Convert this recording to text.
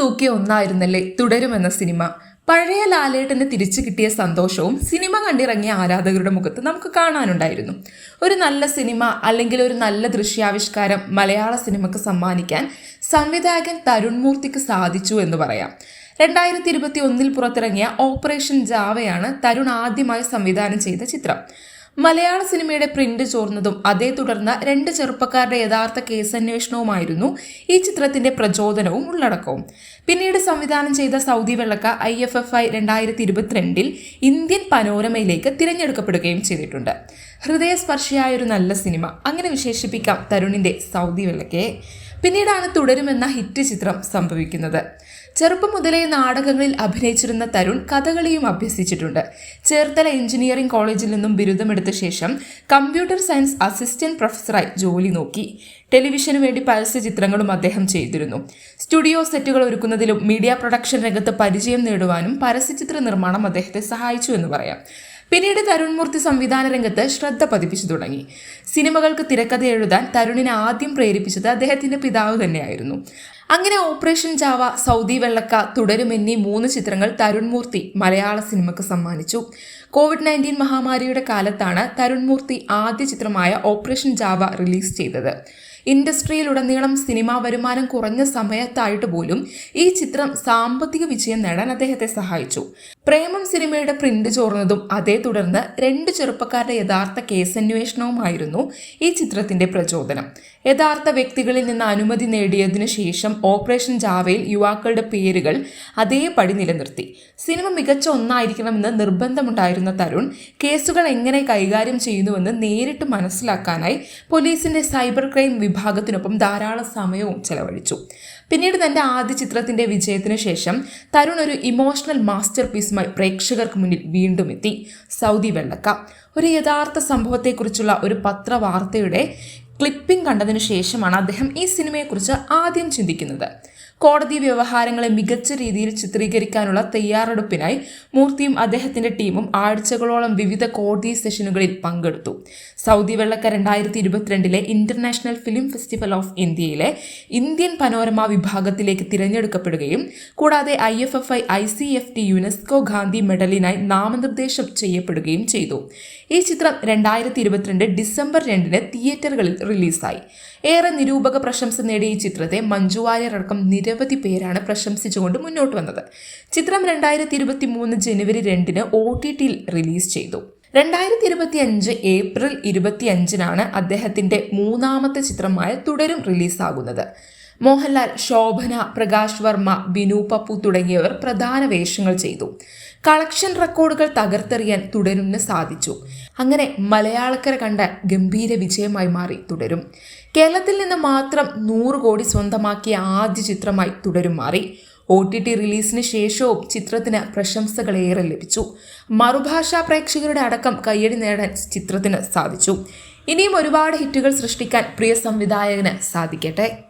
തൂക്കിയ ഒന്നായിരുന്നല്ലേ തുടരുമെന്ന cinema. പഴയ ലാലേട്ടന് തിരിച്ചു കിട്ടിയ സന്തോഷവും സിനിമ കണ്ടിറങ്ങിയ ആരാധകരുടെ മുഖത്ത് നമുക്ക് കാണാനുണ്ടായിരുന്നു. ഒരു നല്ല സിനിമ അല്ലെങ്കിൽ ഒരു നല്ല ദൃശ്യാവിഷ്കാരം മലയാള സിനിമക്ക് സമ്മാനിക്കാൻ സംവിധായകൻ തരുൺ മൂർത്തിക്ക് സാധിച്ചു എന്ന് പറയാം. രണ്ടായിരത്തി ഇരുപത്തി ഒന്നിൽ പുറത്തിറങ്ങിയ ഓപ്പറേഷൻ ജാവയാണ് തരുൺ ആദ്യമായി സംവിധാനം ചെയ്ത ചിത്രം. മലയാള സിനിമയുടെ പ്രിന്റ് ചോർന്നതും അതേ തുടർന്ന് രണ്ട് ചെറുപ്പക്കാരുടെ യഥാർത്ഥ കേസന്വേഷണവുമായിരുന്നു ഈ ചിത്രത്തിന്റെ പ്രചോദനവും ഉള്ളടക്കവും. പിന്നീട് സംവിധാനം ചെയ്ത Saudi Vellakka I F F I രണ്ടായിരത്തി ഇരുപത്തിരണ്ടിൽ ഇന്ത്യൻ പനോരമയിലേക്ക് തിരഞ്ഞെടുക്കപ്പെടുകയും ചെയ്തിട്ടുണ്ട്. ഹൃദയസ്പർശിയായ ഒരു നല്ല സിനിമ. അങ്ങനെ വിശേഷിപ്പിക്കാം തരുണിന്റെ സൗദി വെള്ളക്കയെ. പിന്നീടാണ് തുടരുമെന്ന ഹിറ്റ് ചിത്രം സംഭവിക്കുന്നത്. ചെറുപ്പം മുതലേ നാടകങ്ങളിൽ അഭിനയിച്ചിരുന്ന തരുൺ കഥകളിയും അഭ്യസിച്ചിട്ടുണ്ട്. ചേർത്തല എഞ്ചിനീയറിംഗ് കോളേജിൽ നിന്നും ബിരുദമെടുത്ത ശേഷം കമ്പ്യൂട്ടർ സയൻസ് അസിസ്റ്റന്റ് പ്രൊഫസറായി ജോലി നോക്കി. ടെലിവിഷന് വേണ്ടി പരസ്യ ചിത്രങ്ങളും അദ്ദേഹം ചെയ്തിരുന്നു. സ്റ്റുഡിയോ സെറ്റുകൾ ഒരുക്കുന്നതിലും മീഡിയ പ്രൊഡക്ഷൻ രംഗത്ത് പരിചയം നേടുവാനും പരസ്യചിത്ര നിർമ്മാണം അദ്ദേഹത്തെ സഹായിച്ചു എന്ന് പറയാം. പിന്നീട് തരുൺ മൂർത്തി സംവിധാന രംഗത്ത് ശ്രദ്ധ പതിപ്പിച്ചു തുടങ്ങി. സിനിമകൾക്ക് തിരക്കഥ എഴുതാൻ തരുണിനെ ആദ്യം പ്രേരിപ്പിച്ചത് അദ്ദേഹത്തിന്റെ പിതാവ് തന്നെയായിരുന്നു. അങ്ങനെ ഓപ്പറേഷൻ ജാവ സൗദി വെള്ളക്ക തുടരും എന്നീ മൂന്ന് ചിത്രങ്ങൾ തരുൺ മൂർത്തി മലയാള സിനിമയ്ക്ക് സമ്മാനിച്ചു. കോവിഡ് നയന്റീൻ മഹാമാരിയുടെ കാലത്താണ് തരുൺ മൂർത്തി ആദ്യ ചിത്രമായ ഓപ്പറേഷൻ ജാവ റിലീസ് ചെയ്തത്. ഇൻഡസ്ട്രിയിലുടനീളം സിനിമാ വരുമാനം കുറഞ്ഞ സമയത്തായിട്ട് പോലും ഈ ചിത്രം സാമ്പത്തിക വിജയം നേടാൻ അദ്ദേഹത്തെ സഹായിച്ചു. പ്രേമം സിനിമയുടെ പ്രിന്റ് ചോർന്നതും അതേ തുടർന്ന് രണ്ട് ചെറുപ്പക്കാരുടെ യഥാർത്ഥ കേസന്വേഷണവുമായിരുന്നു ഈ ചിത്രത്തിന്റെ പ്രചോദനം. യഥാർത്ഥ വ്യക്തികളിൽ നിന്ന് അനുമതി നേടിയതിനു ശേഷം ഓപ്പറേഷൻ ജാവയിൽ യുവാക്കളുടെ പേരുകൾ അതേപടി നിലനിർത്തി. സിനിമ മികച്ച ഒന്നായിരിക്കണമെന്ന് നിർബന്ധമുണ്ടായിരുന്ന തരുൺ കേസുകൾ എങ്ങനെ കൈകാര്യം ചെയ്യുന്നുവെന്ന് നേരിട്ട് മനസ്സിലാക്കാനായി പോലീസിന്റെ സൈബർ ക്രൈം വിഭാഗത്തിനൊപ്പം ധാരാളം സമയവും ചെലവഴിച്ചു. പിന്നീട് തന്റെ ആദ്യ ചിത്രത്തിന്റെ വിജയത്തിന് ശേഷം തരുൺ ഒരു ഇമോഷണൽ മാസ്റ്റർ പീസുമായി പ്രേക്ഷകർക്ക് മുന്നിൽ വീണ്ടും എത്തി. സൗദി വെള്ളക്ക. ഒരു യഥാർത്ഥ സംഭവത്തെക്കുറിച്ചുള്ള ഒരു പത്രവാർത്തയുടെ ക്ലിപ്പിംഗ് കണ്ടതിനു ശേഷമാണ് അദ്ദേഹം ഈ സിനിമയെക്കുറിച്ച് ആദ്യം ചിന്തിക്കുന്നത്. കോടതി വ്യവഹാരങ്ങളെ മികച്ച രീതിയിൽ ചിത്രീകരിക്കാനുള്ള തയ്യാറെടുപ്പിനായി മൂർത്തിയും അദ്ദേഹത്തിന്റെ ടീമും ആഴ്ചകളോളം വിവിധ കോടതി സെഷനുകളിൽ പങ്കെടുത്തു. സൗദി വെള്ളക്ക രണ്ടായിരത്തി ഇരുപത്തിരണ്ടിലെ ഇന്റർനാഷണൽ ഫിലിം ഫെസ്റ്റിവൽ ഓഫ് ഇന്ത്യയിലെ ഇന്ത്യൻ പനോരമ വിഭാഗത്തിലേക്ക് തിരഞ്ഞെടുക്കപ്പെടുകയും കൂടാതെ I F F I I C F T UNESCO Gandhi മെഡലിനായി നാമനിർദ്ദേശം ചെയ്യപ്പെടുകയും ചെയ്തു. ഈ ചിത്രം രണ്ടായിരത്തി ഇരുപത്തിരണ്ട് ഡിസംബർ രണ്ടിന് തിയേറ്ററുകളിൽ റിലീസായി. ഏറെ നിരൂപക പ്രശംസ നേടിയ ഈ ചിത്രത്തെ മഞ്ജുവാര്യർ അടക്കം നിരവധി പേരാണ് പ്രശംസിച്ചുകൊണ്ട് മുന്നോട്ട് വന്നത്. ചിത്രം രണ്ടായിരത്തി ഇരുപത്തി മൂന്ന് ജനുവരി രണ്ടിന് ഒ ടി ടിയിൽ റിലീസ് ചെയ്തു. രണ്ടായിരത്തി ഇരുപത്തി അഞ്ച് ഏപ്രിൽ ഇരുപത്തി അഞ്ചിനാണ് അദ്ദേഹത്തിന്റെ മൂന്നാമത്തെ ചിത്രമായ തുടരും റിലീസാകുന്നത്. മോഹൻലാൽ ശോഭന പ്രകാശ് വർമ്മ ബിനു പപ്പു തുടങ്ങിയവർ പ്രധാന വേഷങ്ങൾ ചെയ്തു. കളക്ഷൻ റെക്കോർഡുകൾ തകർത്തെറിയാൻ തുടരുന്ന സാധിച്ചു. അങ്ങനെ മലയാളക്കര കണ്ട ഗംഭീര വിജയമായി മാറി തുടരും. കേരളത്തിൽ നിന്ന് മാത്രം നൂറ് കോടി സ്വന്തമാക്കിയ ആദ്യ ചിത്രമായി തുടരും മാറി. ഒ ടി ടി റിലീസിന് ശേഷവും ചിത്രത്തിന് പ്രശംസകളേറെ ലഭിച്ചു. മറുഭാഷാ പ്രേക്ഷകരുടെ അടക്കം കയ്യടി നേടാൻ ചിത്രത്തിന് സാധിച്ചു. ഇനിയും ഒരുപാട് ഹിറ്റുകൾ സൃഷ്ടിക്കാൻ പ്രിയ സംവിധായകന് സാധിക്കട്ടെ.